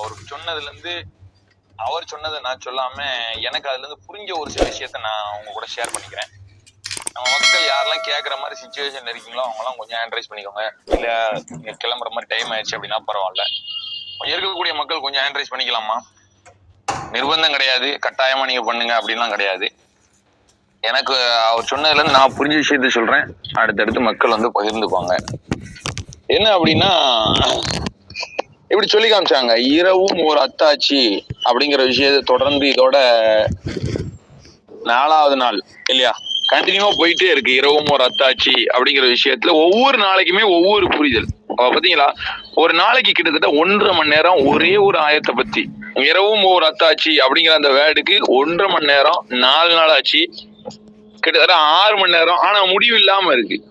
அவர் சொன்னதுல இருந்து அவர் சொன்னதை நான் சொல்லாம எனக்கு அதுல இருந்து புரிஞ்ச ஒரு சில விஷயத்த நான் உங்க கூட ஷேர் பண்ணிக்கிறேன். நம்ம மக்கள் யாரெல்லாம் கேட்குற மாதிரி சுச்சுவேஷன் இருக்கீங்களோ அவங்கலாம் கொஞ்சம் ஆண்ட்ரைஸ் பண்ணிக்கோங்க. இல்ல நீங்க கிளம்புற மாதிரி டைம் ஆயிடுச்சு அப்படின்னா பரவாயில்ல. இருக்கக்கூடிய மக்கள் கொஞ்சம் ஹேண்ட்ரைஸ் பண்ணிக்கலாமா? நிர்பந்தம் கிடையாது. கட்டாயமா நீங்க பண்ணுங்க அப்படின்லாம் கிடையாது. எனக்கு அவர் சொன்னதுல இருந்து நான் புரிஞ்ச விஷயத்த சொல்றேன். அடுத்தடுத்து மக்கள் வந்து பகிர்ந்துப்பாங்க என்ன அப்படின்னா இப்படி சொல்லி காமிச்சாங்க. இரவும் ஒரு அத்தாட்சி அப்படிங்கிற விஷயத்தை தொடர்ந்து இதோட நாலாவது நாள் இல்லையா? கண்டினியூவா போயிட்டே இருக்கு. இரவும் ஒரு அத்தாட்சி அப்படிங்கிற விஷயத்துல ஒவ்வொரு நாளைக்குமே ஒவ்வொரு புரிதல். பாத்தீங்களா? ஒரு நாளைக்கு கிட்டத்தட்ட ஒன்றரை மணி நேரம் ஒரே ஒரு ஆயத்தை பத்தி. இரவும் ஒரு அத்தாட்சி அப்படிங்கிற அந்த வேர்டுக்கு ஒன்றரை மணி நேரம் நாலு நாள் ஆச்சு. கிட்டத்தட்ட ஆறு மணி நேரம். ஆனா முடிவு இல்லாம இருக்கு.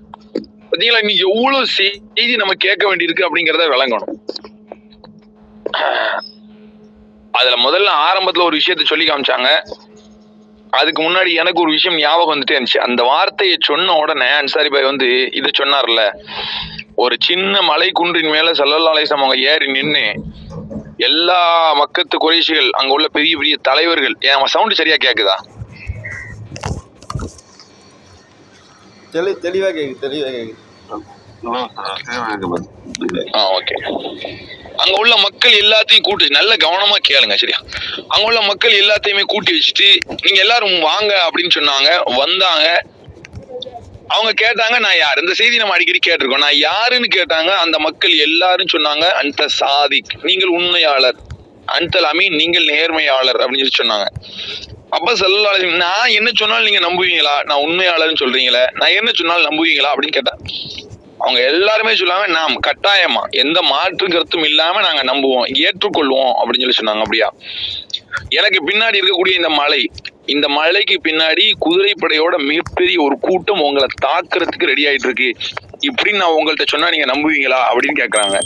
பாத்தீங்களா? இன்னைக்கு எவ்வளவு செய்தி நம்ம கேட்க வேண்டியிருக்கு அப்படிங்கிறத விளங்கணும். அதுல முதல்ல ஆரம்பத்துல ஒரு விஷயத்த சொல்லி காமிச்சாங்க. அதுக்கு முன்னாடி எனக்கு ஒரு விஷயம் ஞாபகம் வந்துட்டே இருந்துச்சு. அந்த வார்த்தையை சொன்ன உடனே அன்சாரி பாய் வந்து இதை சொன்னார்ல ஒரு சின்ன மலை குன்றின் மேல சல்லல்லாலேசம் அவங்க ஏறி நின்னு எல்லா மக்கத்து குறைசிகள் அங்க உள்ள பெரிய பெரிய தலைவர்கள் என் சவுண்ட் சரியா கேக்குதா? தெளி தெளிவாக கேட்குது தெளிவாக கேட்குது ஆ ஓகே அங்க உள்ள மக்கள் எல்லாத்தையும் கூட்டி நல்ல கவனமா கேளுங்க சரியா? அங்க உள்ள மக்கள் எல்லாத்தையுமே கூட்டி வச்சுட்டு நீங்க எல்லாரும் வாங்க அப்படின்னு சொன்னாங்க. வந்தாங்க. அவங்க கேட்டாங்க நான் யார்? இந்த செய்தி நம்ம அடிக்கடி கேட்டிருக்கோம். நான் யாருன்னு கேட்டாங்க. அந்த மக்கள் எல்லாரும் சொன்னாங்க அந்த சாதிக் நீங்கள் உண்மையாளர். அன்தல் அமீன் நீங்கள் நேர்மையாளர் அப்படின்னு சொல்லி சொன்னாங்க. அப்ப சொல்லலா நான் என்ன சொன்னாலும் நீங்க நம்புவீங்களா? நான் உண்மையாளர்னு சொல்றீங்களே. நான் என்ன சொன்னாலும் நம்புவீங்களா? அப்படின்னு கேட்டேன் அவங்க எல்லாருமே சொல்லாங்க நாம் கட்டாயமா எந்த மாற்று கருத்தும் இல்லாம நாங்க நம்புவோம் ஏற்றுக்கொள்வோம் அப்படின்னு சொல்லி சொன்னாங்க அப்படியா? எனக்கு பின்னாடி இருக்கக்கூடிய இந்த மலை இந்த மலைக்கு பின்னாடி குதிரைப்படையோட மிகப்பெரிய ஒரு கூட்டம் உங்களை தாக்குறதுக்கு ரெடி ஆயிட்டு இருக்கு. இப்படின்னு நான் உங்கள்கிட்ட சொன்னா நீங்க நம்புவீங்களா அப்படின்னு கேக்குறாங்க.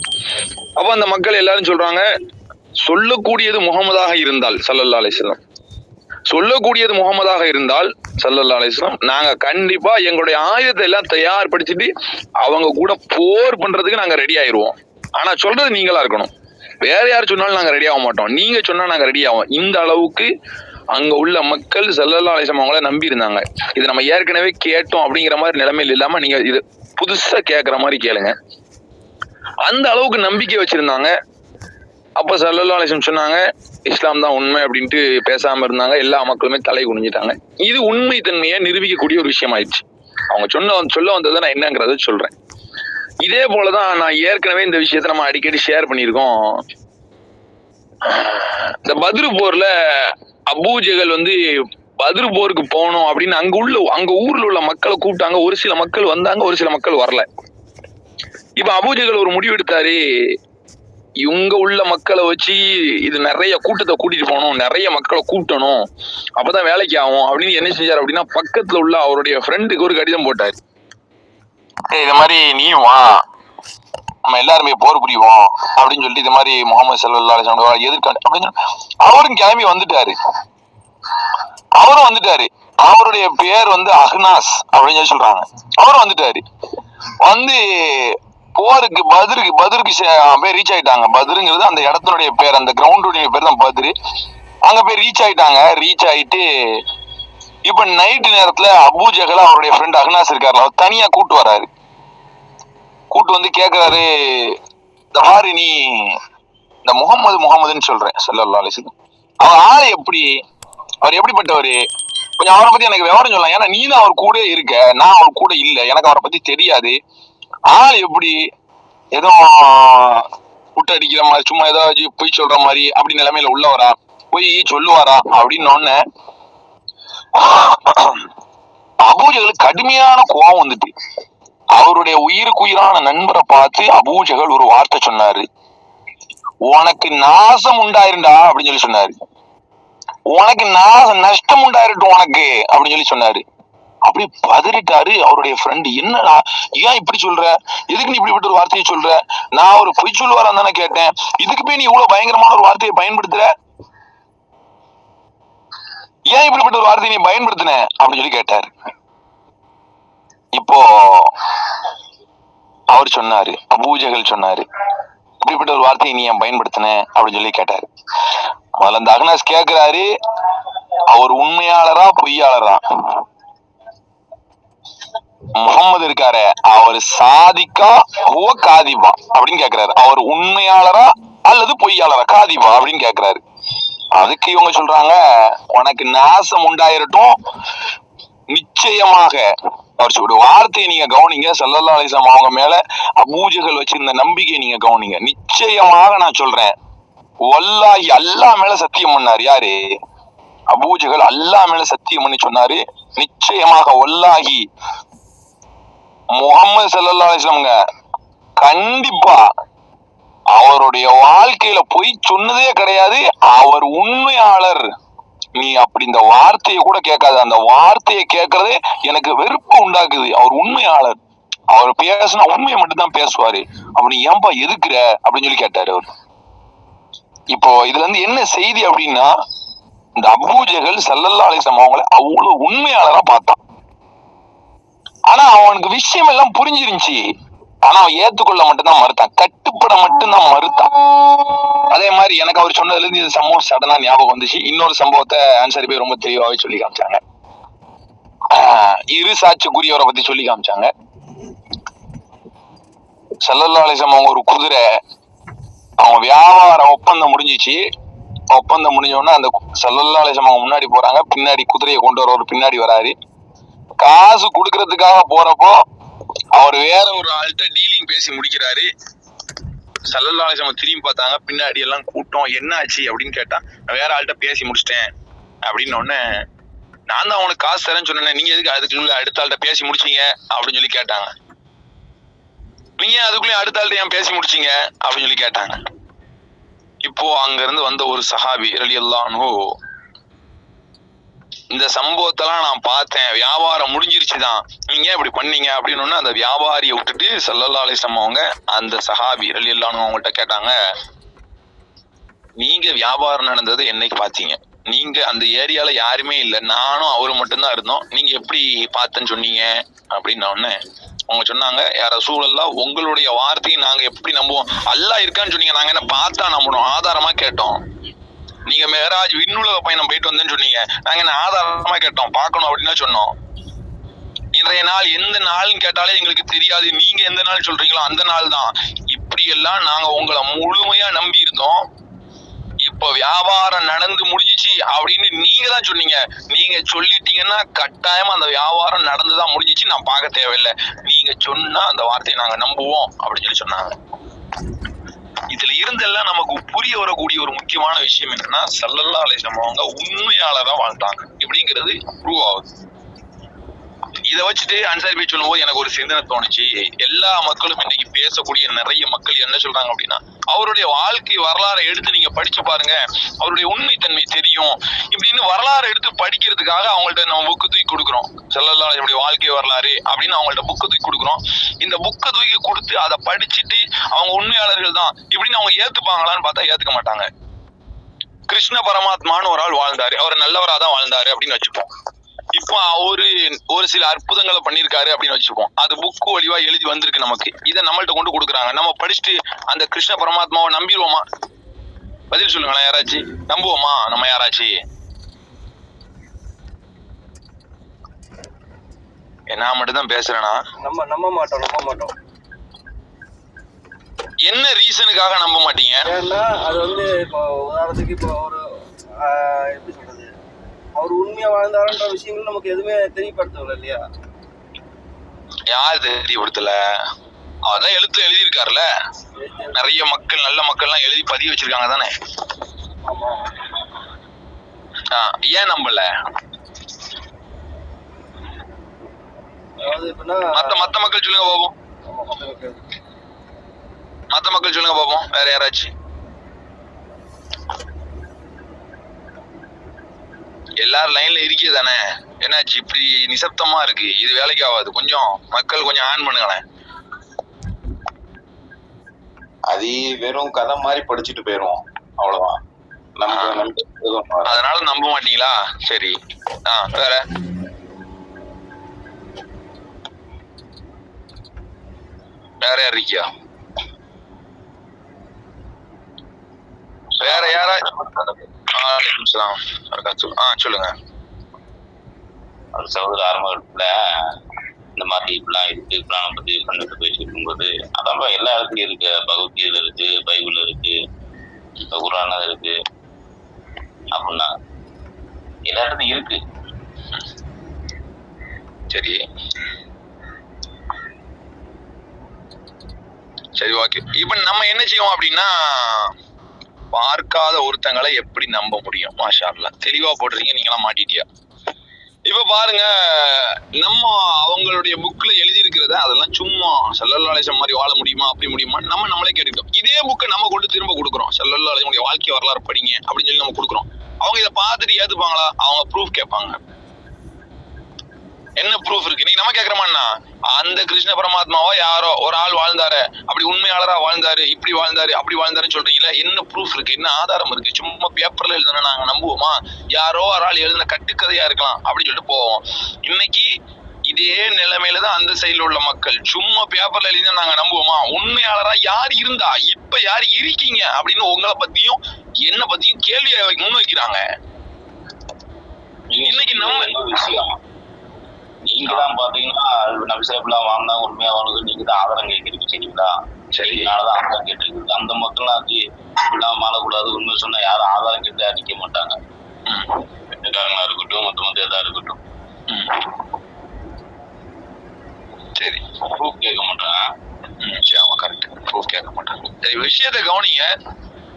அப்ப அந்த மக்கள் எல்லாரும் சொல்றாங்க சொல்லக்கூடியது முகமதாக இருந்தால் சல்லல்லா அலிஸ்லாம் சொல்லக்கூடியது முகமதாக இருந்தால் சல்லல்லா அலிஸ்லாம் நாங்க கண்டிப்பா எங்களுடைய ஆயுதத்தை எல்லாம் தயார்படுத்திட்டு அவங்க கூட போர் பண்றதுக்கு நாங்க ரெடி ஆயிருவோம். ஆனா சொல்றது நீங்களா இருக்கணும். வேற யார் சொன்னாலும் நாங்க ரெடி ஆக மாட்டோம். நீங்க சொன்னா நாங்க ரெடி ஆகும் இந்த அளவுக்கு அங்க உள்ள மக்கள் செல்லல்லா அலிஸ்லாம் அவங்கள நம்பி இருந்தாங்க. இது நம்ம ஏற்கனவே கேட்டோம் அப்படிங்கிற மாதிரி நிலைமையில் இல்லாம நீங்க இது புதுசா கேட்குற மாதிரி கேளுங்க. அந்த அளவுக்கு நம்பிக்கை வச்சிருந்தாங்க. அப்ப சல்லல்லா அலிசம் சொன்னாங்க இஸ்லாம் தான் உண்மை அப்படின்ட்டு பேசாம இருந்தாங்க எல்லா மக்களுமே தலை குனிஞ்சிட்டாங்க. இது உண்மை தன்மையை நிரூபிக்கக்கூடிய ஒரு விஷயம் ஆயிடுச்சு அவங்க சொன்ன சொல்ல வந்ததை நான் என்னங்கிறத சொல்றேன். இதே போலதான் நான் ஏற்கனவே இந்த விஷயத்த நம்ம அடிக்கடி ஷேர் பண்ணியிருக்கோம். இந்த பத்ரு போர்ல அபூஜகல் வந்து பத்ரு போருக்கு போகணும் அப்படின்னு அங்க உள்ள அங்க ஊர்ல உள்ள மக்களை கூப்பிட்டாங்க. ஒரு சில மக்கள் வந்தாங்க ஒரு சில மக்கள் வரல. இப்ப அபூஜகல் ஒரு முடிவு எடுத்தாரு. இவங்க உள்ள மக்களை வச்சு இது நிறைய கூட்டத்தை கூட்டிட்டு போகணும் நிறைய மக்களை கூட்டணும் அப்பதான் வேலைக்கு ஆகும் அப்படின்னு என்ன செஞ்சார் அப்படின்னா பக்கத்துல உள்ள அவருடைய ஃப்ரெண்டுக்கு ஒரு கடிதம் போட்டாரு. இந்த மாதிரி நீ வா. நம்ம எல்லாருமே போர் புரிவோம் அப்படின்னு சொல்லிட்டு இது மாதிரி முகமது சல்லா அலிஸ்லாம் எதிர்க்க அப்படின்னு அவரும் கிளம்பி வந்துட்டாரு. அவரும் வந்துட்டாரு. அவருடைய பேர் வந்து அஹ்னாஸ் அப்படின்னு சொல்லி சொல்றாங்க. அவரும் வந்துட்டாரு. வந்து போருக்கு பதிருக்கு பதிருக்கு போய் ரீச் ஆயிட்டாங்க. பதிருங்கிறது அந்த இடத்தினுடைய பேர் அந்த கிரவுண்டுடைய பேர் தான் பதிரு. அங்க போய் ரீச் ஆயிட்டாங்க. ரீச் ஆயிட்டு இப்ப நைட்டு நேரத்துல அபு ஜஹல் அவருடைய ஃப்ரெண்ட் அஹ்னாஸ் இருக்காரு. அவர் தனியா கூட்டு வராரு. கூட்டு வந்து கேக்குறாரு இந்த மாதிரி நீ இந்த முகமது முகமதுன்னு சொல்றேன். சல்லல்லா அலிஸ்லாம் அவர் ஆளு எப்படி? அவர் எப்படிப்பட்டவர்? கொஞ்சம் அவரை பத்தி எனக்கு விவரம் சொல்லலாம். ஏன்னா நீ தான் அவர் கூட இருக்க நான் அவர் கூட இல்ல. எனக்கு அவரை பத்தி தெரியாது. ஆள் எப்படி ஏதோ விட்டு அடிக்கிற மாதிரி சும்மா ஏதாவது பொய் சொல்ற மாதிரி அப்படி நிலைமையில உள்ளவரா? போய் சொல்லுவாரா? அப்படின்னு ஒண்ணு அபூஜகளுக்கு கடுமையான கோபம் வந்துட்டு. அவருடைய உயிருக்கு உயிரான நண்பரை பார்த்து அபூஜகள் ஒரு வார்த்தை சொன்னாரு. உனக்கு நாசம் உண்டாயிருண்டா அப்படின்னு சொல்லி சொன்னாரு. உனக்கு நாசம் நஷ்டம் உண்டாயிருட்டும் உனக்கு அப்படின்னு சொல்லி சொன்னாரு. அப்படி பதறிட்டாரு அவருடைய ஃப்ரெண்டு என்னடா ஏன் இப்படி சொல்ற? எதுக்கு நீ இப்படிப்பட்ட ஒரு வார்த்தையை சொல்ற? நான் ஒரு பொய் சொல்லுவாரா தானே கேட்டேன். இதுக்கு போய் நீ இவ்வளவு பயங்கரமான ஒரு வார்த்தையை பயன்படுத்துற? ஏன் இப்படிப்பட்ட ஒரு வார்த்தையை நீ பயன்படுத்தின? அப்படின்னு சொல்லி கேட்டாரு. இப்போ அவர் சொன்னாரு அபூஜகல் சொன்னாரு இப்படிப்பட்ட ஒரு வார்த்தையை நீ ஏன் பயன்படுத்தின? அப்படின்னு சொல்லி கேட்டாரு. முதல்ல அந்த அக்னாஸ் கேக்குறாரு. அவர் உண்மையாளரா பொய்யாளரா? முகம்மது இருக்காரு அவர் சாதிக்கா ஓ காதிபா அப்படின்னு கேக்குறாரு. அவர் உண்மையாளரா அல்லது பொய்யாளரா? காதிபா அப்படின்னு கேக்குறாரு. அதுக்கு இவங்க சொல்றாங்க உனக்கு நாசம் உண்டாயிரட்டும் நிச்சயமாக. அவர் சொல்ற வார்த்தையை நீங்க கவனிங்க சல்லல்லா அலிசம் அவங்க மேல அபூஜைகள் வச்சிருந்த நம்பிக்கையை நீங்க கவனிங்க. நிச்சயமாக நான் சொல்றேன். வல்லாஹி அல்லாஹ் மேல சத்தியம் பண்ணார். யாரு? அபூஜைகள் அல்லாஹ் மேல சத்தியம் பண்ணி சொன்னாரு. நிச்சயமாக ஒல்லாகி முகமது சல்லல்லா கண்டிப்பா அவருடைய வாழ்க்கையில பொய் சொன்னதே கிடையாது. அவர் உண்மையாளர். நீ அப்படி இந்த வார்த்தையை கூட கேட்காத. அந்த வார்த்தையை கேட்கறதே எனக்கு வெறுப்பு உண்டாக்குது. அவர் உண்மையாளர். அவர் பேசினா உண்மையை மட்டும்தான் பேசுவாரு. அப்படி ஏன்பா எதுக்குற? அப்படின்னு சொல்லி கேட்டாரு அவர். இப்போ இதுல இருந்து என்ன செய்தி அப்படின்னா இந்த அபூஜைகள் செல்லல்லா அலிசம் அவங்களை அவ்வளவு உண்மையாளரா பார்த்தான். ஆனா அவனுக்கு விஷயம் எல்லாம் புரிஞ்சிருந்துச்சு. ஆனா அவன் ஏத்துக்கொள்ள மட்டும்தான் மறுத்தான். கட்டுப்பட மட்டும்தான் மறுத்தான். அதே மாதிரி எனக்கு அவர் சொன்னதுல இருந்து இந்த சம்பவம் சடனா ஞாபகம் வந்துச்சு. இன்னொரு சம்பவத்தை ஆன்சர் போய் ரொம்ப தெளிவாவே சொல்லி காமிச்சாங்க. ஆஹ் இரு சாட்சிக்குரியவரை பத்தி சொல்லி காமிச்சாங்க. செல்லல்லா அலிசம் அவங்க ஒரு குதிரை அவங்க வியாபார ஒப்பந்தம் முடிஞ்சிச்சு. ஒப்பந்தம் முடிஞ்சோடனே அந்த சல்லல்லா அவங்க முன்னாடி போறாங்க. பின்னாடி குதிரையை கொண்டு வரவர் பின்னாடி வராரு. காசு கொடுக்கறதுக்காக போறப்போ அவர் வேற ஒரு ஆள்கிட்ட டீலிங் பேசி முடிக்கிறாரு. சல்லல்லா அலிசம் திரும்பி பார்த்தாங்க. பின்னாடி எல்லாம் கூட்டம் என்ன ஆச்சு அப்படின்னு கேட்டா நான் வேற ஆள்கிட்ட பேசி முடிச்சிட்டேன். அப்படின்னு உடனே நான் தான் அவனுக்கு காசு தரேன்னு சொன்னேன். நீங்க எதுக்கு அதுக்குள்ள அடுத்த ஆள்கிட்ட பேசி முடிச்சீங்க? அப்படின்னு சொல்லி கேட்டாங்க. நீங்க அதுக்குள்ளேயும் அடுத்த ஆள்கிட்ட ஏன் பேசி முடிச்சீங்க? அப்படின்னு சொல்லி கேட்டாங்க. இப்போ அங்கிருந்து வந்த ஒரு சஹாபி ரலி இந்த சம்பவத்தெல்லாம் நான் பார்த்தேன். வியாபாரம் முடிஞ்சிருச்சு தான் நீங்க ஏன் இப்படி பண்ணீங்க? அப்படின்னு அந்த வியாபாரியை விட்டுட்டு சல்லல்லா அலிஸ்லாம் அவங்க அந்த சஹாபி ரலி அவங்கள்ட்ட கேட்டாங்க நீங்க வியாபாரம் நடந்தது என்னைக்கு பாத்தீங்க நீங்க அந்த ஏரியால யாருமே இல்லை. நானும் அவரும் மட்டும்தான் இருந்தோம். நீங்க எப்படி பார்த்தேன்னு சொன்னீங்க? அப்படின்னு உடனே அவங்க சொன்னாங்க. யார சூழல்லாம் உங்களுடைய வார்த்தையை நாங்க எப்படி நம்புவோம்? அல்லா இருக்கான்னு சொன்னீங்க. நாங்க என்ன பார்த்தா நம்பணும்? ஆதாரமா கேட்டோம். நீங்க மேராஜ் விண்ணுலக பயணம் போயிட்டு வந்தேன்னு சொன்னீங்க. நாங்க என்ன ஆதாரமா கேட்டோம்? பார்க்கணும் அப்படின்னு சொன்னோம். இன்றைய நாள் எந்த நாள்னு கேட்டாலே எங்களுக்கு தெரியாது. நீங்க எந்த நாள் சொல்றீங்களோ அந்த நாள் தான் இப்படி எல்லாம் நாங்க உங்களை முழுமையா நம்பி இருந்தோம். இப்போ வியாபாரம் நடந்து முடிஞ்சிச்சு அப்படின்னு நீங்க தான் சொன்னீங்க. நீங்க சொல்லிட்டீங்கன்னா கட்டாயமா அந்த வியாபாரம் நடந்துதான் முடிஞ்சிச்சு. நான் பார்க்க தேவையில்லை. நீங்க சொன்னா அந்த வார்த்தையை நாங்க நம்புவோம் அப்படின்னு சொல்லி சொன்னாங்க. இதுல இருந்தெல்லாம் நமக்கு புரிய வரக்கூடிய ஒரு முக்கியமான விஷயம் என்னன்னா சல்லல்லா அலிஸ்லாம் அவங்க உண்மையாளரா வாழ்ந்தாங்க. இப்படிங்கிறது ப்ரூவ் ஆகுது. இதை வச்சுட்டு அன்சாரி போய் சொல்லும்போது எனக்கு ஒரு சிந்தனை தோணுச்சு. எல்லா மக்களும் இன்னைக்கு பேசக்கூடிய நிறைய மக்கள் என்ன சொல்றாங்க அப்படின்னா அவருடைய வாழ்க்கை வரலாறை எடுத்து நீங்க படிச்சு பாருங்க. அவருடைய உண்மைத்தன்மை தெரியும். இப்படின்னு வரலாறு எடுத்து படிக்கிறதுக்காக அவங்கள்ட்ட நம்ம புக்கு தூக்கி கொடுக்குறோம். செல்லல்லா என்னுடைய வாழ்க்கை வரலாறு அப்படின்னு அவங்கள்ட்ட புக்கு தூக்கி கொடுக்குறோம். இந்த புக்கை தூக்கி கொடுத்து அதை படிச்சுட்டு அவங்க உண்மையாளர்கள் தான். இப்படின்னு அவங்க ஏத்துப்பாங்களான்னு பார்த்தா ஏத்துக்க மாட்டாங்க. கிருஷ்ண பரமாத்மான்னு ஒரு ஆள் வாழ்ந்தாரு. அவர் நல்லவரா தான் வாழ்ந்தாரு அப்படின்னு வச்சுப்போம். இப்போ அவரு ஒரு சில அற்புதங்களை பண்ணியிருக்காரு அப்படின்னு வச்சுப்போம். அது புக்கு வழிவா எழுதி வந்திருக்கு நமக்கு. இதை நம்மள்ட்ட கொண்டு கொடுக்குறாங்க. நம்ம படிச்சுட்டு அந்த கிருஷ்ண பரமாத்மாவை நம்பிடுவோமா? பதில் சொல்லுங்களேன் யாராச்சும் நம்புவோமா? நம்ம யாராச்சும் நான் மட்டும் தான் பேசுறேனா? நம்ம நம்ப மாட்டோம் நம்ப மாட்டோம். என்ன ரீசனுக்காக நம்ப மாட்டீங்க? ஏன்னா அது வந்து இப்போ உதாரணத்துக்கு இப்போ ஒரு எப்படி சொல்றது? அவர் உண்மையா வாழ்ந்தாருன்ற விஷயங்கள் நமக்கு எதுவுமே தெரியப்படுத்தவில்லை இல்லையா? யார் தெரியப்படுத்தல? அதான் எழுத்துல எழுதியிருக்காருல்ல நிறைய மக்கள் நல்ல மக்கள்லாம் எழுதி பதிவு வச்சிருக்காங்க தானே. ஏன் நம்பல? மத்த மத்த மக்கள் சொல்லுங்க பாப்போம் ஆமா, மத்த மக்கள். மத்த மக்கள் சொல்லுங்க பாப்போம் வேற யாராச்சும் எல்லாரும் லைன்ல இருக்கே தானே? என்னாச்சு? இப்படி நிசப்தமா இருக்கு. இது வேலைக்கு ஆகாது. கொஞ்சம் மக்கள் கொஞ்சம் ஆன் பண்ணுங்களேன். அது வெறும் கதை மாதிரி படிச்சுட்டு போயிருவோம். அவ்வளவுதான். அதனால நம்ப மாட்டீங்களா? சரி. ஆ வேற. வேற யார் இருக்கியா? வேற யாரா வலைக்கும் சலாம் வரகாத்துஹு. ஆ சொல்லுங்க. அது சகோதர ஆரம்பத்துல இந்த மாதிரி இப்படிலாம் இருக்கு இப்படிலாம் பத்தி பண்ணிட்டு பேசிட்டு இருக்கும்போது அதான் எல்லா இடத்துலயும் இருக்கு. பகவத்கீதை இருக்கு பைபிள் இருக்கு இப்ப குரான இருக்கு. அப்படின்னா எல்லா இடத்துலயும் இருக்கு. சரி. சரி ஓகே இப்ப நம்ம என்ன செய்வோம் அப்படின்னா பார்க்காத ஒருத்தங்களை எப்படி நம்ப முடியும்? மாஷா தெளிவா போடுறீங்க நீங்களாம் மாட்டிட்டியா? இப்ப பாருங்க நம்ம அவங்களுடைய புக்ல எழுதி இருக்கிறத அதெல்லாம் சும்மா செல்லல்லாலேசம் மாதிரி வாழ முடியுமா அப்படி முடியுமா? நம்ம நம்மளே கேட்டுக்கிட்டோம். இதே புக்கை நம்ம கொண்டு திரும்ப கொடுக்குறோம். செல்லல்லாலேசம் வாழ்க்கை வரலாறு படிங்க அப்படின்னு சொல்லி நம்ம கொடுக்குறோம். அவங்க இதை பார்த்துட்டு ஏத்துப்பாங்களா? அவங்க ப்ரூஃப் கேட்பாங்க. என்ன ப்ரூஃப் இருக்கு? நீ நம்ம கேக்குறமாண்ணா அந்த கிருஷ்ண பரமாத்மாவோ யாரோ ஒரு ஆள் வாழ்ந்தாரு. அப்படி உண்மையாளரா வாழ்ந்தாரு இப்படி வாழ்ந்தாரு அப்படி வாழ்ந்தாருன்னு சொல்றீங்களா என்ன ப்ரூஃப் இருக்கு? என்ன ஆதாரம் இருக்கு? சும்மா பேப்பர்ல எழுதுனா நாங்க நம்புவோமா? யாரோ ஒரு ஆள் எழுதின கட்டுக்கதையா இருக்கலாம் அப்படின்னு சொல்லிட்டு போவோம். இன்னைக்கு இதே நிலைமையில தான் அந்த சைடுல உள்ள மக்கள். சும்மா பேப்பர்ல எழுதி நாங்க நம்புவோமா? உண்மையாளரா யார் இருந்தா? இப்ப யார் இருக்கீங்க? அப்படின்னு உங்களை பத்தியும் என்ன பத்தியும் கேள்வி முன் வைக்கிறாங்க இன்னைக்கு நம்ம- விஷயம். நீங்க தான் பாத்தீங்கன்னா நபிசாப்லாம் வாங்கினா உண்மையா வாங்குது நீங்க தான் ஆதாரம் கேட்கறீங்க சரிங்களா? சரி. அதனாலதான் ஆதாரம் கேட்டிருக்கு அந்த மக்கள்லாம் வந்து இப்படிலாம் மாறக்கூடாது உண்மை சொன்னா யாரும் ஆதாரம் கேட்டு அடிக்க மாட்டாங்க. வெட்டுக்காரங்களா இருக்கட்டும் மொத்த மொத்த எதா இருக்கட்டும். சரி. ப்ரூஃப் கேட்க மாட்டாங்க. ம், சரி ஆமா கரெக்ட் ப்ரூஃப் கேட்க மாட்டாங்க. சரி விஷயத்தை கவனிங்க.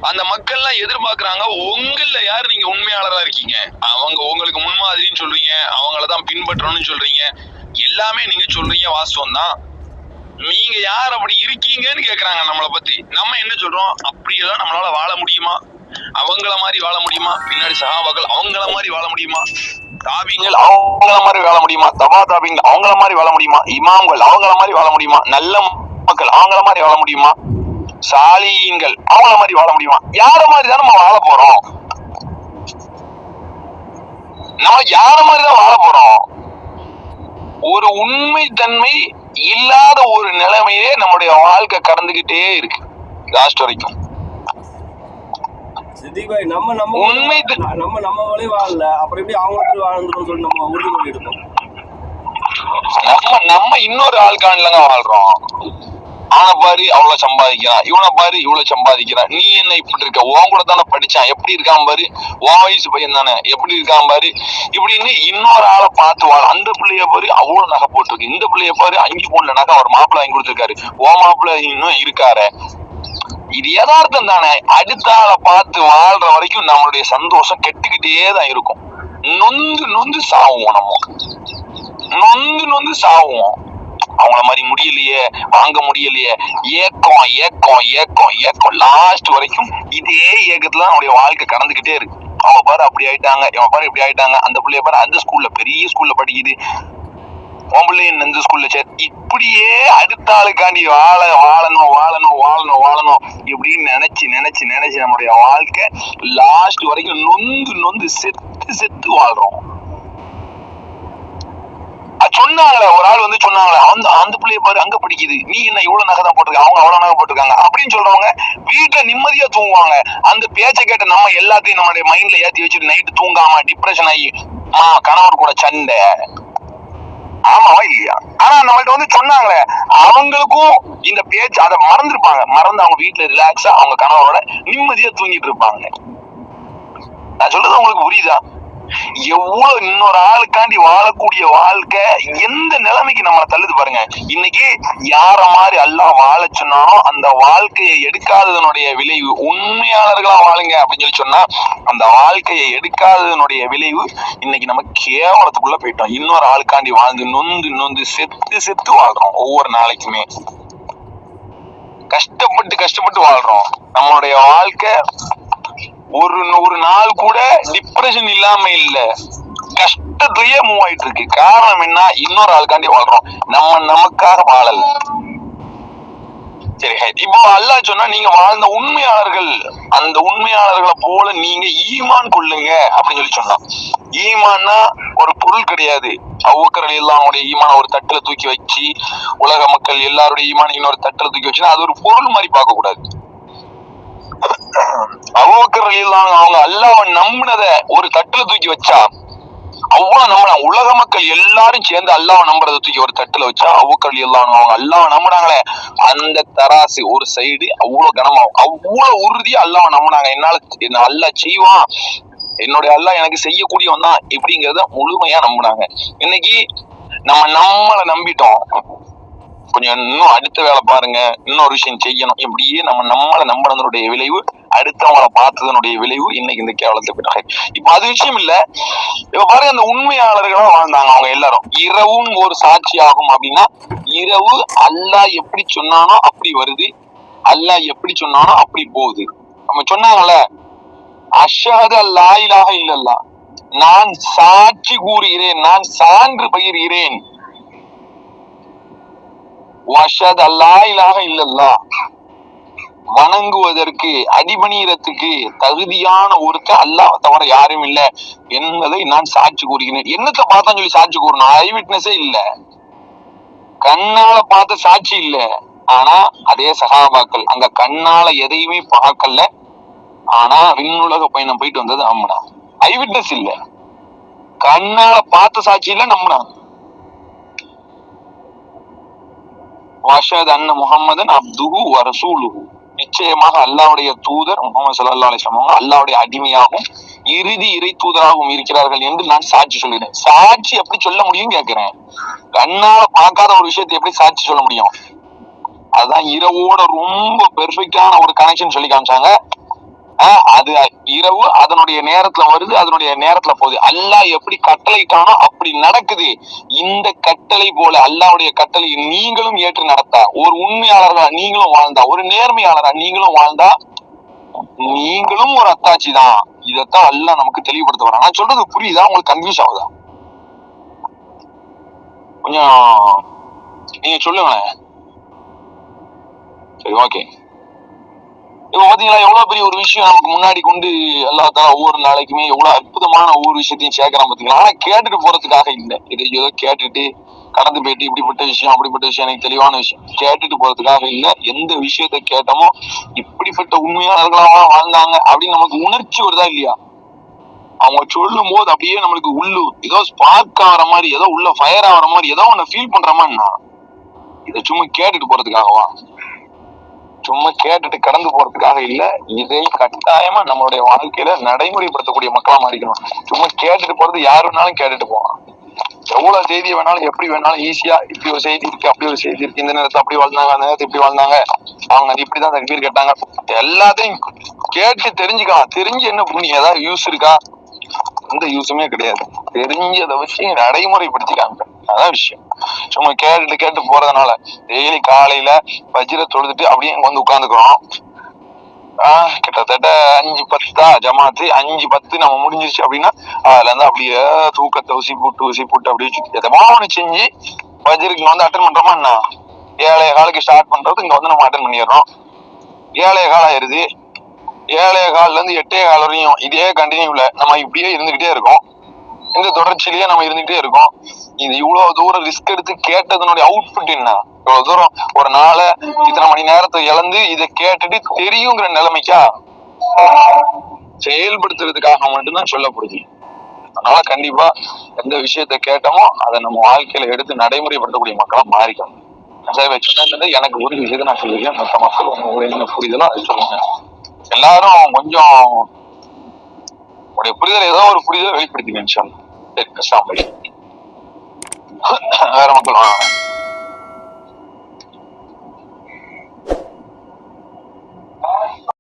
அந்த மக்கள்லாம் எதிர்பார்க்கறாங்க உங்கள யார் நீங்க உண்மையாளரா இருக்கீங்க? அவங்க உங்களுக்கு முன்மாதிரின்னு சொல்றீங்க அவங்கள தான் பின்பற்றணும்னு சொல்றீங்க. எல்லாமே நீங்க சொல்றீங்க வாஸ்தவம் தான். நீங்க யார் அப்படி இருக்கீங்கன்னு கேக்குறாங்க நம்மளை பத்தி. நம்ம என்ன சொல்றோம்? அப்படியெல்லாம் நம்மளால வாழ முடியுமா? அவங்கள மாதிரி வாழ முடியுமா? பின்னாடி சகாபாக்கள் அவங்கள மாதிரி வாழ முடியுமா? தாபிங்கள் அவங்கள மாதிரி வாழ முடியுமா? தபா தாபிங்கள் அவங்கள மாதிரி வாழ முடியுமா? இமாம்கள் அவங்கள மாதிரி வாழ முடியுமா? நல்ல மக்கள் அவங்கள மாதிரி வாழ முடியுமா? சாலியீன்கள் அவங்கள மாதிரி வாழ முடியுமா? யார மாதிரி தான் நம்ம வாழ போறோம்? நம்ம யார மாதிரி தான் வாழ போறோம்? ஒரு உண்மை தன்மை இல்லாத ஒரு நிலைமையே நம்முடைய வாழ்க்கை கடந்துகிட்டே இருக்கு லாஸ்ட் வரைக்கும். நம்ம நம்ம உண்மை நம்ம நம்ம வழி வாழல. அப்புறம் எப்படி அவங்க சொல்லி நம்ம உறுதிமொழி எடுப்போம்? நம்ம நம்ம இன்னொரு ஆள்கான்லங்க வாழ்றோம். அவனை பாரு அவ்வளவு சம்பாதிக்கிறான். இவனை பாரு இவ்வளவு சம்பாதிக்கிறான். நீ என்ன இப்படி இருக்க? உன் கூட தானே படிச்சான். எப்படி இருக்கான் பாரு? உன் வயசு பையன் தானே. எப்படி இருக்கான் பாரு? இப்படின்னு இன்னொரு ஆளை பார்த்து வாழ. அந்த பிள்ளைய பாரு அவ்வளவு நகை போட்டிருக்கு. இந்த பிள்ளைய பாரு அஞ்சு பொண்ணு நகை அவர் மாப்பிள்ளை வாங்கி கொடுத்துருக்காரு. ஓ மாப்பிள்ளை இன்னும் இருக்காரு. இது யதார்த்தம் தானே. அடுத்த ஆளை பார்த்து வாழ்ற வரைக்கும் நம்மளுடைய சந்தோஷம் கெட்டுக்கிட்டே தான் இருக்கும். நொந்து நொந்து சாவுவோம் நம்ம. நொந்து நொந்து சாவுவோம். அவங்கள மாதிரி முடியலையே வாங்க முடியலையே. ஏக்கம் ஏக்கம் ஏக்கம் ஏக்கம். லாஸ்ட் வரைக்கும் இதே ஏக்கத்துல நம்முடைய வாழ்க்கை கடந்துகிட்டே இருக்கு. அவங்க பாரு அப்படி ஆயிட்டாங்க இவன் பாரு இப்படி ஆயிட்டாங்க. அந்த பிள்ளைய பாரு அந்த ஸ்கூல்ல பெரிய ஸ்கூல்ல படிக்குது. உன் பிள்ளைய ஸ்கூல்ல சேர் இப்படியே அடுத்த ஆளுக்காண்டி வாழ வாழணும் வாழணும் வாழணும் வாழணும். இப்படின்னு நினைச்சு நினைச்சு நினைச்சு நம்முடைய வாழ்க்கை லாஸ்ட் வரைக்கும் நொந்து நொந்து செத்து செத்து வாழ்றோம். சொன்னாங்களே ஒரு ஆள் வந்து சொன்னாங்களே அந்த அந்த பிள்ளைய பாரு அங்க படிக்குது. நீ என்ன இவ்வளவு நகை தான் போட்டிருக்க? அவங்க அவ்வளவு நகை போட்டிருக்காங்க. அப்படின்னு சொல்றவங்க வீட்டுல நிம்மதியா தூங்குவாங்க. அந்த பேச்சை கேட்ட நம்ம எல்லாத்தையும் நம்மளுடைய மைண்ட்ல ஏத்தி வச்சுட்டு நைட்டு தூங்காம டிப்ரெஷன் ஆகி மா கணவர் கூட சண்டை. ஆமாவா இல்லையா ஆனா நம்மள்ட்ட வந்து சொன்னாங்களே அவங்களுக்கும் இந்த பேச்சு அதை மறந்துருப்பாங்க. மறந்து அவங்க வீட்டுல ரிலாக்ஸா அவங்க கணவரோட நிம்மதியா தூங்கிட்டு இருப்பாங்க. நான் சொல்றது உங்களுக்கு புரியுதா? எவ்வளவு இன்னொரு ஆளுக்காண்டி வாழக்கூடிய வாழ்க்கை? எந்த நிலைமைக்கு நம்மளை தள்ளுது பாருங்க. இன்னைக்கு யார மாதிரி அல்லாஹ் வாழ சொன்னாலும் அந்த வாழ்க்கையை எடுக்காததனுடைய விளைவு உண்மையாளர்களா வாழுங்க அப்படின்னு சொல்லி சொன்னா அந்த வாழ்க்கையை எடுக்காததனுடைய விளைவு இன்னைக்கு நம்ம கேவலத்துக்குள்ள போயிட்டோம். இன்னொரு ஆளுக்காண்டி வாழ்ந்து நொந்து நொந்து செத்து செத்து வாழ்றோம் ஒவ்வொரு நாளைக்குமே. கஷ்டப்பட்டு கஷ்டப்பட்டு வாழ்றோம். நம்மளுடைய வாழ்க்கை ஒரு ஒரு நாள் கூட டிப்ரெஷன் இல்லாம இல்ல. கஷ்டத்தையே மூவ் ஆயிட்டு இருக்கு காரணம் என்ன? இன்னொரு ஆளுக்காண்டி வாழ்றோம். நம்ம நமக்காக வாழல. சரி ஹை. இப்போ அல்லாஹ் சொன்னா நீங்க வாழ்ந்த உண்மையாளர்கள் அந்த உண்மையாளர்களை போல நீங்க ஈமான் கொள்ளுங்க அப்படின்னு சொல்லி சொன்னான். ஈமான்னா ஒரு பொருள் கிடையாது. அவ்வக்கர்கள் எல்லாம் அவனுடைய ஈமான ஒரு தட்டுல தூக்கி வச்சு உலக மக்கள் எல்லாருடைய ஈமான இன்னொரு தட்டுல தூக்கி வச்சுன்னா அது ஒரு பொருள் மாதிரி பார்க்க கூடாது அபூபக்கர் இல்லாம அவங்க அல்லாவை நம்பினத ஒரு தட்டுல தூக்கி வச்சா அவ்வளவு நம்பினாங்க உலக மக்கள் எல்லாரும் சேர்ந்து அல்லாவை நம்புறத தூக்கி ஒரு தட்டுல வச்சா அபூபக்கர் இல்லாம அவங்க அல்லாவை நம்பினாங்களே. அந்த தராசு ஒரு சைடு அவ்வளவு கனமாகும் அவ்வளவு உறுதியா அல்லாவை நம்பினாங்க. என்னால என்ன அல்லாஹ் செய்வான்? என்னுடைய அல்லாஹ் எனக்கு செய்யக்கூடியவன் தான் இப்படிங்கிறத முழுமையா நம்பினாங்க. இன்னைக்கு நம்ம நம்மளை நம்பிட்டோம். கொஞ்சம் இன்னும் அடுத்த வேலை பாருங்க. இன்னொரு விஷயம் செய்யணும். இப்படியே நம்ம நம்மளை நம்பினதனுடைய விளைவு அடுத்தவங்கள பார்த்ததனுடைய விளைவு இன்னைக்கு இந்த கேவலத்தை போயிட்டாங்க இப்ப அது விஷயம் இல்ல. இப்ப பாருங்க அந்த உண்மையாளர்களா வாழ்ந்தாங்க அவங்க எல்லாரும். இரவும் ஒரு சாட்சி ஆகும் அப்படின்னா இரவு அல்லாஹ் எப்படி சொன்னானோ அப்படி வருது. அல்லாஹ் எப்படி சொன்னானோ அப்படி போகுது. நம்ம சொன்னாங்கல்ல அஷஹது அல்லா இல்லல்லா நான் சாட்சி கூறுகிறேன். நான் சான்று பகிர்கிறேன். வஷத் அல்லா இலாக இல்லல்லா. வணங்குவதற்கு அடிபணியறதுக்கு தகுதியான ஒருத்த அல்லாஹ் தவிர யாரும் இல்லை என்பதை நான் சாட்சி கூறுகிறேன். என்னத்தை பார்த்தா சொல்லி சாட்சி கூறணும்? ஐ விட்னஸே இல்ல. கண்ணால பார்த்த சாட்சி இல்ல. ஆனா அதே சகாபாக்கள் அங்க கண்ணால எதையுமே பார்க்கல. ஆனா விண்ணுலக பயணம் போயிட்டு வந்தது நம்மடா ஐ விட்னஸ் இல்ல. கண்ணால பார்த்த சாட்சி இல்ல நம்பினாங்க வாஷத் அன்ன முகம்மதன் அப்துஹு வரசூலுஹு நிச்சயமாக அல்லாவுடைய தூதர் முகமது சல்லா அலைஹி வஸல்லம் அடிமையாகவும் இறுதி இறை தூதராகவும் இருக்கிறார்கள் என்று நான் சாட்சி சொல்கிறேன் சாட்சி எப்படி சொல்ல முடியும் கேட்கிறேன். கண்ணால பார்க்காத ஒரு விஷயத்தை எப்படி சாட்சி சொல்ல முடியும்? அதுதான் இரவோட ரொம்ப பெர்ஃபெக்டான ஒரு கனெக்ஷன் சொல்லி காமிச்சாங்க. அது இரவு அதனுடைய நேரத்துல வருது அதனுடைய நேரத்துல போகுது. அல்லாஹ் எப்படி கட்டளைட்டானோ அப்படி நடக்குது. இந்த கட்டளை போல அல்லாவுடைய கட்டளை நீங்களும் ஏற்று நடத்தா ஒரு உண்மையாளரா நீங்களும் வாழ்ந்தா ஒரு நேர்மையாளரா நீங்களும் வாழ்ந்தா நீங்களும் ஒரு அத்தாச்சி தான். இதைத்தான் அல்லாஹ் நமக்கு தெளிவுபடுத்த வரேன். நான் சொல்றது புரியுதா? உங்களுக்கு கன்ஃபியூஸ் ஆகுதா? கொஞ்சம் நீங்க சொல்லுங்களேன். சரி ஓகே இப்போ பாத்தீங்களா எவ்வளவு பெரிய ஒரு விஷயம் நமக்கு முன்னாடி கொண்டு எல்லா தர ஒவ்வொரு நாளைக்குமே எவ்வளவு அற்புதமான ஒவ்வொரு விஷயத்தையும் சேர்க்கிறான் பாத்தீங்களா? ஆனா கேட்டுட்டு போறதுக்காக இல்ல. இதை ஏதோ கேட்டுட்டு கடந்து போயிட்டு இப்படிப்பட்ட விஷயம் அப்படிப்பட்ட விஷயம் எனக்கு தெளிவான விஷயம். கேட்டுட்டு போறதுக்காக இல்ல எந்த விஷயத்த கேட்டோமோ இப்படிப்பட்ட உண்மையாளர்களாக வாழ்ந்தாங்க அப்படின்னு நமக்கு உணர்ச்சி வருதா இல்லையா? அவங்க சொல்லும் போது அப்படியே நம்மளுக்கு உள்ளு ஏதோ ஸ்பார்க் ஆகிற மாதிரி ஏதோ உள்ள ஃபயர் ஆகிற மாதிரி ஏதோ ஒன்னு ஃபீல் பண்ற மாதிரினா இதை சும்மா கேட்டுட்டு போறதுக்காகவா? சும்மா கேட்டுட்டு கடந்து போறதுக்காக இல்ல. இதை கட்டாயமா நம்மளுடைய வாழ்க்கையில நடைமுறைப்படுத்தக்கூடிய மக்களா மாறிக்கணும். சும்மா கேட்டுட்டு போறது யாரு வேணாலும் கேட்டுட்டு போகலாம். எவ்வளவு செய்தி வேணாலும் எப்படி வேணாலும் ஈஸியா இப்படி ஒரு செய்தி இருக்கு அப்படி ஒரு செய்தி இருக்கு. இந்த நேரத்தை அப்படி வாழ்ந்தாங்க அந்த நேரத்தை இப்படி வாழ்ந்தாங்க. அவங்க அது இப்படிதான் தக்பீர் கேட்டாங்க. எல்லாத்தையும் கேட்டு தெரிஞ்சுக்கலாம் தெரிஞ்சு என்ன பண்ணி? ஏதாவது யூஸ் இருக்கா? எந்த யூஸுமே கிடையாது. தெரிஞ்சதை வச்சு நடைமுறைப்படுத்திக்காங்க அதான் விஷயம். சும்மா கேட்டுட்டு கேட்டு போறதுனால டெய்லி காலையில வஜ்ர தொழுதுட்டு அப்படியே இங்க வந்து உட்காந்துக்கிறோம் ஆஹ் கிட்டத்தட்ட அஞ்சு பத்தா ஜமாத்து அஞ்சு பத்து நம்ம முடிஞ்சிருச்சு அப்படின்னா அதுல இருந்து அப்படியே தூக்கத்தை ஊசி போட்டு ஊசி போட்டு அப்படியே சுத்தி எதமா ஒண்ணு செஞ்சு வஜ்ருக்கு வந்து அட்டன் பண்றோமா என்ன? ஏழைய காலுக்கு ஸ்டார்ட் பண்றது இங்க வந்து நம்ம அட்டன் பண்ணிடுறோம். ஏழைய கால் ஆயிருது. ஏழைய கால்ல இருந்து எட்டே கால் வரையும் இதே கண்டினியூல நம்ம இப்படியே இருந்துகிட்டே இருக்கோம். இந்த தொடர்ச்சியிலேயே நம்ம இருந்துகிட்டே இருக்கோம். இது இவ்வளவு தூரம் ரிஸ்க் எடுத்து கேட்டதனுடைய அவுட்புட் என்ன? இவ்வளவு தூரம் ஒரு நாளை இத்தனை மணி நேரத்தை இழந்து இதை கேட்டுட்டு தெரியுங்கிற நிலைமைக்கா? செயல்படுத்துறதுக்காக மட்டும்தான் சொல்லப்படுது அதனால கண்டிப்பா எந்த விஷயத்த கேட்டோமோ அதை நம்ம வாழ்க்கையில எடுத்து நடைமுறைப்படுத்தக்கூடிய மக்களா மாறிக்கணும். எனக்கு ஒரு விஷயத்த நான் சொல்லியிருக்கேன் மற்ற மக்கள் உங்களுக்கு என்ன புரிதலோ அதை சொல்லுங்க. எல்லாரும் கொஞ்சம் உங்களுடைய புரிதல் ஏதோ ஒரு புரிதலை வெளிப்படுத்திங்க வந்து கிருஷ்ணாமலை வேற மக்கள்